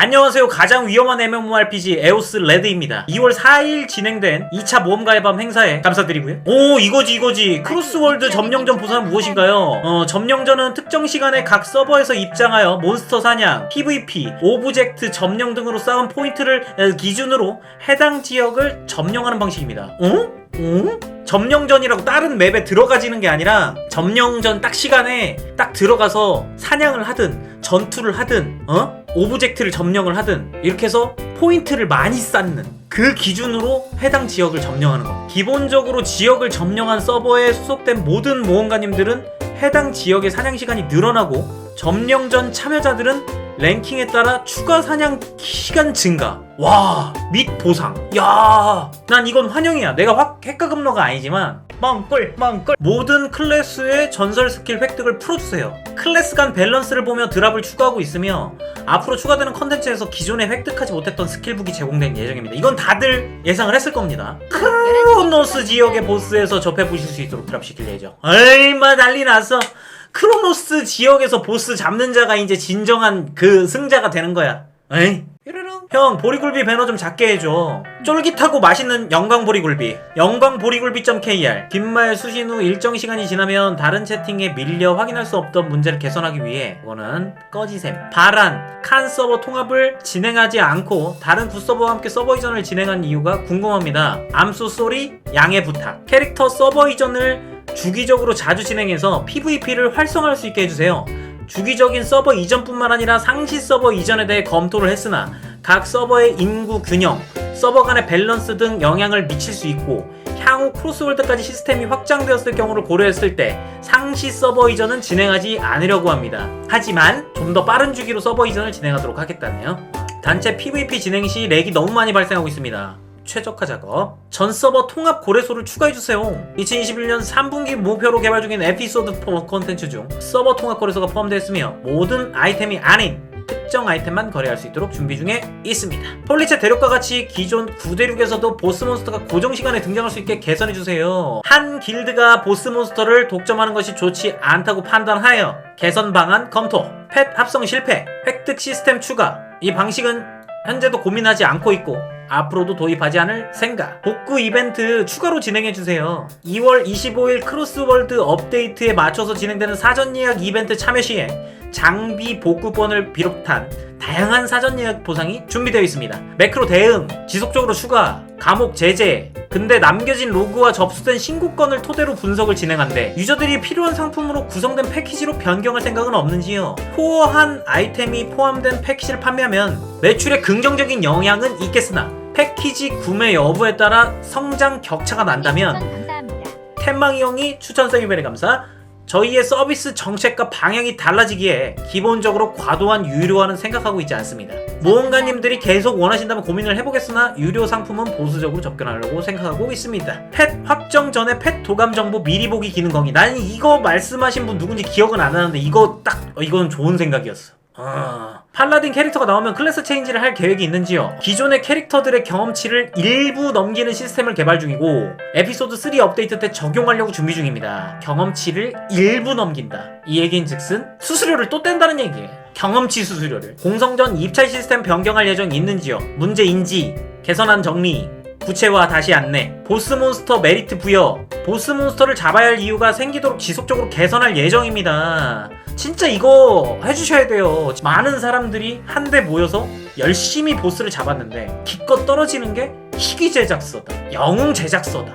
안녕하세요. 가장 위험한 MMORPG 에오스 레드입니다. 2월 4일 진행된 2차 모험가의 밤 행사에 감사드리고요. 오 이거지 이거지. 크로스월드 점령전 보상은 무엇인가요? 어, 점령전은 특정 시간에 각 서버에서 입장하여 몬스터 사냥, PVP, 오브젝트 점령 등으로 쌓은 포인트를 에, 기준으로 해당 지역을 점령하는 방식입니다. 어? 어? 점령전이라고 다른 맵에 들어가지는 게 아니라 점령전 딱 시간에 딱 들어가서 사냥을 하든 전투를 하든 어? 오브젝트를 점령을 하든 이렇게 해서 포인트를 많이 쌓는 그 기준으로 해당 지역을 점령하는 거. 기본적으로 지역을 점령한 서버에 소속된 모든 모험가님들은 해당 지역의 사냥 시간이 늘어나고 점령 전 참여자들은 랭킹에 따라 추가 사냥 시간 증가. 와, 및 보상. 야, 난 이건 환영이야. 내가 확 핵가금러가 아니지만 멍꿀, 멍꿀. 모든 클래스의 전설 스킬 획득을 풀어주세요. 클래스 간 밸런스를 보며 드랍을 추가하고 있으며 앞으로 추가되는 컨텐츠에서 기존에 획득하지 못했던 스킬북이 제공될 예정입니다. 이건 다들 예상을 했을 겁니다. 크로노스 지역의 보스에서 접해보실 수 있도록 드랍시킬 예정. 얼마 난리 났어. 크로노스 지역에서 보스 잡는 자가 이제 진정한 그 승자가 되는 거야. 에이. 형 보리굴비 배너 좀 작게 해줘. 쫄깃하고 맛있는 영광 보리굴비. 영광 보리굴비.kr 빈말 수신 후 일정 시간이 지나면 다른 채팅에 밀려 확인할 수 없던 문제를 개선하기 위해 이거는 꺼지셈. 바란 칸 서버 통합을 진행하지 않고 다른 굿서버와 함께 서버 이전을 진행한 이유가 궁금합니다. 암소 쏘리 양해 부탁. 캐릭터 서버 이전을 주기적으로 자주 진행해서 PVP를 활성화할 수 있게 해주세요. 주기적인 서버 이전뿐만 아니라 상시 서버 이전에 대해 검토를 했으나 각 서버의 인구 균형, 서버 간의 밸런스 등 영향을 미칠 수 있고 향후 크로스월드까지 시스템이 확장되었을 경우를 고려했을 때 상시 서버 이전은 진행하지 않으려고 합니다. 하지만 좀 더 빠른 주기로 서버 이전을 진행하도록 하겠다네요. 단체 PVP 진행 시 렉이 너무 많이 발생하고 있습니다. 최적화 작업. 전 서버 통합 고래소를 추가해주세요. 2021년 3분기 목표로 개발 중인 에피소드 4 콘텐츠 중 서버 통합 거래소가 포함되어 있으며 모든 아이템이 아닌 특정 아이템만 거래할 수 있도록 준비 중에 있습니다. 폴리체 대륙과 같이 기존 9대륙에서도 보스 몬스터가 고정 시간에 등장할 수 있게 개선해주세요. 한 길드가 보스 몬스터를 독점하는 것이 좋지 않다고 판단하여 개선 방안 검토, 펫 합성 실패, 획득 시스템 추가. 이 방식은 현재도 고민하지 않고 있고 앞으로도 도입하지 않을 생각. 복구 이벤트 추가로 진행해주세요. 2월 25일 크로스월드 업데이트에 맞춰서 진행되는 사전 예약 이벤트 참여 시에 장비 복구권을 비롯한 다양한 사전 예약 보상이 준비되어 있습니다. 매크로 대응, 지속적으로 추가, 감옥 제재, 근데 남겨진 로그와 접수된 신고권을 토대로 분석을 진행한대 유저들이 필요한 상품으로 구성된 패키지로 변경할 생각은 없는지요? 코어한 아이템이 포함된 패키지를 판매하면 매출에 긍정적인 영향은 있겠으나 패키지 구매 여부에 따라 성장 격차가 난다면. 텐망이 형이 추천 세미벨에 감사. 저희의 서비스 정책과 방향이 달라지기에 기본적으로 과도한 유료화는 생각하고 있지 않습니다. 모험가님들이 계속 원하신다면 고민을 해보겠으나 유료 상품은 보수적으로 접근하려고 생각하고 있습니다. 펫 확정 전에 펫 도감 정보 미리 보기 기능 건의. 나는 이거 말씀하신 분 누군지 기억은 안 나는데 이거 딱 어, 이건 좋은 생각이었어. 아, 팔라딘 캐릭터가 나오면 클래스 체인지를 할 계획이 있는지요? 기존의 캐릭터들의 경험치를 일부 넘기는 시스템을 개발 중이고 에피소드 3 업데이트 때 적용하려고 준비 중입니다. 경험치를 일부 넘긴다. 이 얘기인 즉슨 수수료를 또 뗀다는 얘기예요. 경험치 수수료를. 공성전 입찰 시스템 변경할 예정이 있는지요? 문제 인지, 개선안 정리, 구체화 다시 안내. 보스 몬스터 메리트 부여. 보스 몬스터를 잡아야 할 이유가 생기도록 지속적으로 개선할 예정입니다. 진짜 이거 해주셔야 돼요. 많은 사람들이 한데 모여서 열심히 보스를 잡았는데 기껏 떨어지는 게 희귀 제작서다. 영웅 제작서다.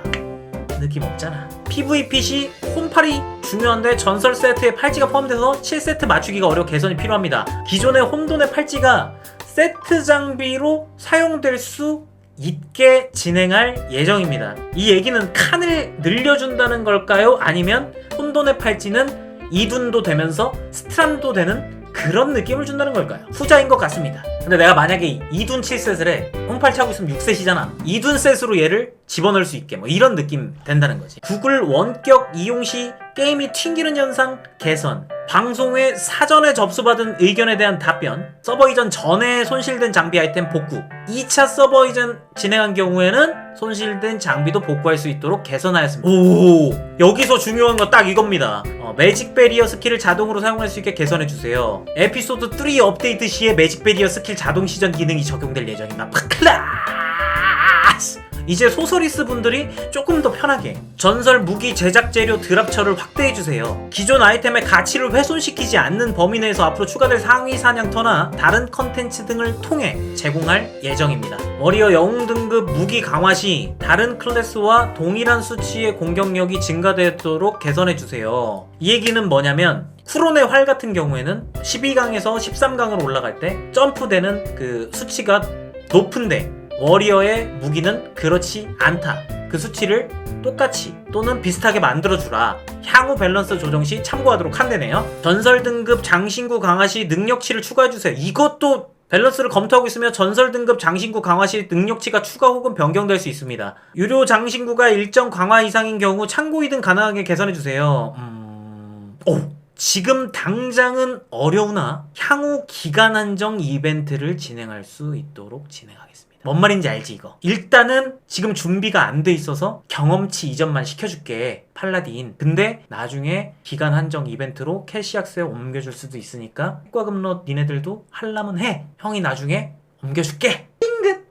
느낌 없잖아. PVP 시 홈팔이 중요한데 전설 세트에 팔찌가 포함돼서 7세트 맞추기가 어려워 개선이 필요합니다. 기존의 혼돈의 팔찌가 세트 장비로 사용될 수 있게 진행할 예정입니다. 이 얘기는 칸을 늘려준다는 걸까요? 아니면 혼돈의 팔찌는 이둔도 되면서 스트람도 되는 그런 느낌을 준다는 걸까요? 후자인 것 같습니다. 근데 내가 만약에 이둔 7셋을 해, 홈팔치 하고 있으면 6셋이잖아. 이둔 셋으로 얘를 집어넣을 수 있게 뭐 이런 느낌 된다는 거지. 구글 원격 이용 시 게임이 튕기는 현상 개선. 방송에 사전에 접수받은 의견에 대한 답변. 서버 이전 전에 손실된 장비 아이템 복구. 2차 서버 이전 진행한 경우에는 손실된 장비도 복구할 수 있도록 개선하였습니다. 오, 여기서 중요한 거 딱 이겁니다. 어, 매직 베리어 스킬을 자동으로 사용할 수 있게 개선해 주세요. 에피소드 3 업데이트 시에 매직 베리어 스킬 자동 시전 기능이 적용될 예정입니다. 클라스! 이제 소서리스 분들이 조금 더 편하게 전설 무기 제작 재료 드랍처를 확대해 주세요. 기존 아이템의 가치를 훼손시키지 않는 범위 내에서 앞으로 추가될 상위 사냥터나 다른 컨텐츠 등을 통해 제공할 예정입니다. 워리어 영웅 등급 무기 강화 시 다른 클래스와 동일한 수치의 공격력이 증가되도록 개선해 주세요. 이 얘기는 뭐냐면 쿠론의 활 같은 경우에는 12강에서 13강으로 올라갈 때 점프되는 그 수치가 높은데 워리어의 무기는 그렇지 않다. 그 수치를 똑같이 또는 비슷하게 만들어주라. 향후 밸런스 조정 시 참고하도록 한대네요. 전설 등급 장신구 강화 시 능력치를 추가해주세요. 이것도 밸런스를 검토하고 있으며 전설 등급 장신구 강화 시 능력치가 추가 혹은 변경될 수 있습니다. 유료 장신구가 일정 강화 이상인 경우 참고 이등 가능하게 개선해주세요. 음... 오! 지금 당장은 어려우나 향후 기간 한정 이벤트를 진행할 수 있도록 진행하겠습니다. 뭔 말인지 알지 이거? 일단은 지금 준비가 안 돼 있어서 경험치 이전만 시켜줄게 팔라딘. 근데 나중에 기간 한정 이벤트로 캐시악스에 옮겨줄 수도 있으니까 효과 금로 니네들도 할라면 해. 형이 나중에 옮겨줄게. 띵긋.